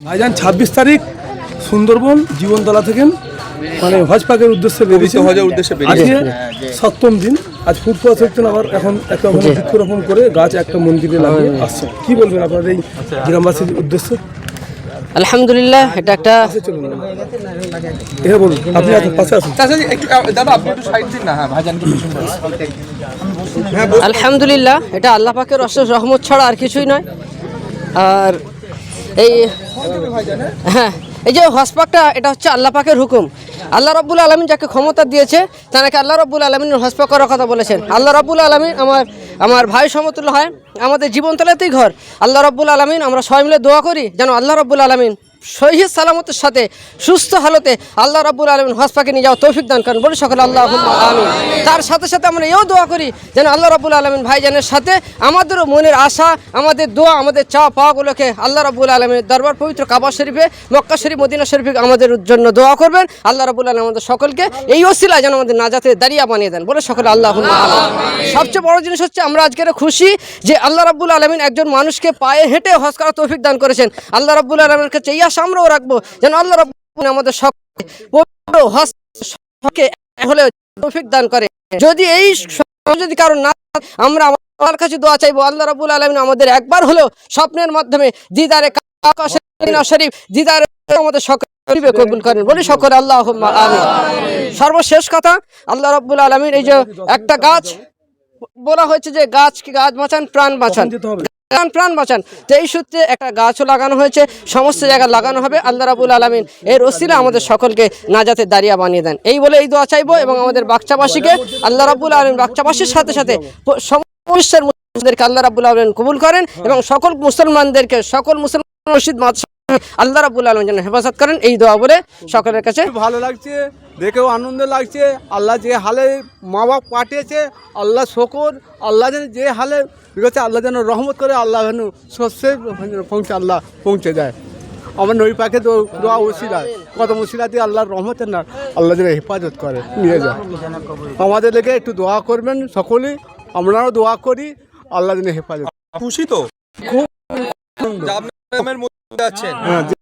ভাইজান ছাব্বিশ তারিখ সুন্দরবন জীবনতলা থেকে মানে হজ পাকের উদ্দেশ্যে বেরিয়েছে হজের উদ্দেশ্যে বেরিয়েছে। সপ্তম দিন। আজ ফুড পাস হচ্ছেন আবার এখন একটা বৃক্ষরোপণ করে গাছ একটা মন্দিরে লাগিয়ে আসছে কি বলবেন আপনার এই গ্রামবাসীর উদ্দেশ্যে? আলহামদুলিল্লাহ এটা একটা বলুন আপনি পাশে আসুন। দাদা আপনি একটু সাইড দিন না হ্যাঁ। হ্যাঁ। আলহামদুলিল্লাহ এটা আল্লাহ পাকের অশেষ রহমত ছাড়া আর কিছুই নয়। আর এই হ্যাঁ। এই যে হসপাকটা এটা হচ্ছে আল্লাহ পাকের হুকুম। আল্লাহ রব্বুল আলমিন যাকে ক্ষমতা দিয়েছে তাকে আল্লাহ রব্বুল আলমিন হসপাক করার কথা বলেছেন। আল্লাহ রব্বুল আলমিন আমার আমার ভাই সমতুল্য হয়। আমাদের জীবনতলাতেই ঘর। আল্লাহ রব্বুল আলমিন আমরা সবাই মিলে দোয়া করি যেন আল্লাহ রব্বুল আলমিন শহীদ সালামতের সাথে, সুস্থ হালতে আল্লাহ রাব্বুল আলমিন হসপাকে নিয়ে যাওয়া তৌফিক দান করেন। বলে সকলে আল্লাহ আমিন। তার সাথে সাথে আমরা এও দোয়া করি যেন আল্লাহ রাব্বুল আলমিন ভাইজানের সাথে আমাদেরও মনের আশা, আমাদের দোয়া, আমাদের চা পাওয়াগুলোকে আল্লাহ রাবুল আলমিনের দরবার পবিত্র কাবা শরীফে, মক্কা শরীফ, মদিনা শরীফে আমাদের জন্য দোয়া করবেন। আল্লাহ রাব্বুল আলম আমাদের সকলকে এই ওসিলায় যেন আমাদের নাজাতে দাঁড়িয়ে বানিয়ে দেন। বলে সকলে আল্লাহ সবচেয়ে বড় জিনিস হচ্ছে আমরা আজকের খুশি যে আল্লাহ রাবুল আলমিন একজন মানুষকে পায়ে হেঁটে হজ করার তৌফিক দান করেছেন। আল্লাহ রাব্বুল আলমের কাছে এই আশা আমরাও রাখব, যেন আল্লাহ রাব্বুল আমাদের পবিত্র হজকে হলে তৌফিক দান করে। যদি এই যদি কারণ না আমরা আমার কাছে দোয়া চাইব, আল্লাহ রাব্বুল আলমিন আমাদের একবার হলেও স্বপ্নের মাধ্যমে দিদারে শরীফ দিদারে আমাদের সকল কবুল করেন। বলি সকলে আল্লাহ সর্বশেষ কথা, আল্লাহ রাব্বুল আলমিন এই যে একটা গাছ, বলা হয়েছে যে গাছ কি গাছ বাঁচান, প্রাণ বাঁচান। প্রাণ প্রাণ বাঁচান। তো এই সূত্রে একটা গাছও লাগানো হয়েছে, সমস্ত জায়গায় লাগানো হবে। আল্লাহ রাবুল আলমিন এর ওসিলা আমাদের সকলকে নাজাতে দাঁড়িয়ে বানিয়ে দেন। এই বলে এই দোয়া চাইব এবং আমাদের বাচ্চাবাসীকে আল্লাহ রাবুল আলমিন বাচ্চাবাসীর সাথে সাথে সমস্যার মুসলিমদেরকে আল্লাহ রাবুল আলমিন কবুল করেন এবং সকল মুসলমানদেরকে, সকল মুসলমান মসজিদ আল্লাহ রাবুল আলমিন যেন হেফাজত করেন এই দোয়া বলে সকলের কাছে ভালো লাগছে দেখেও আনন্দ লাগছে। আল্লাহ যে হালে মা বাপ পাঠিয়েছে আল্লাহ শকর আল্লাহ যেন যে হালে বিগছে আল্লাহ যেন রহমত করে আল্লাহ যেন শস্যের পৌঁছে আল্লাহ পৌঁছে দেয়। আমার নই পাখে দোয়া ওসিলা কত মুসিলা দিয়ে আল্লাহর রহমতের না আল্লাহ যেন হেফাজত করে নিয়ে যায়। আমাদের লেগে একটু দোয়া করবেন সকলেই আমরাও দোয়া করি আল্লাহ যেন হেফাজত খুশি তো? যা আপনি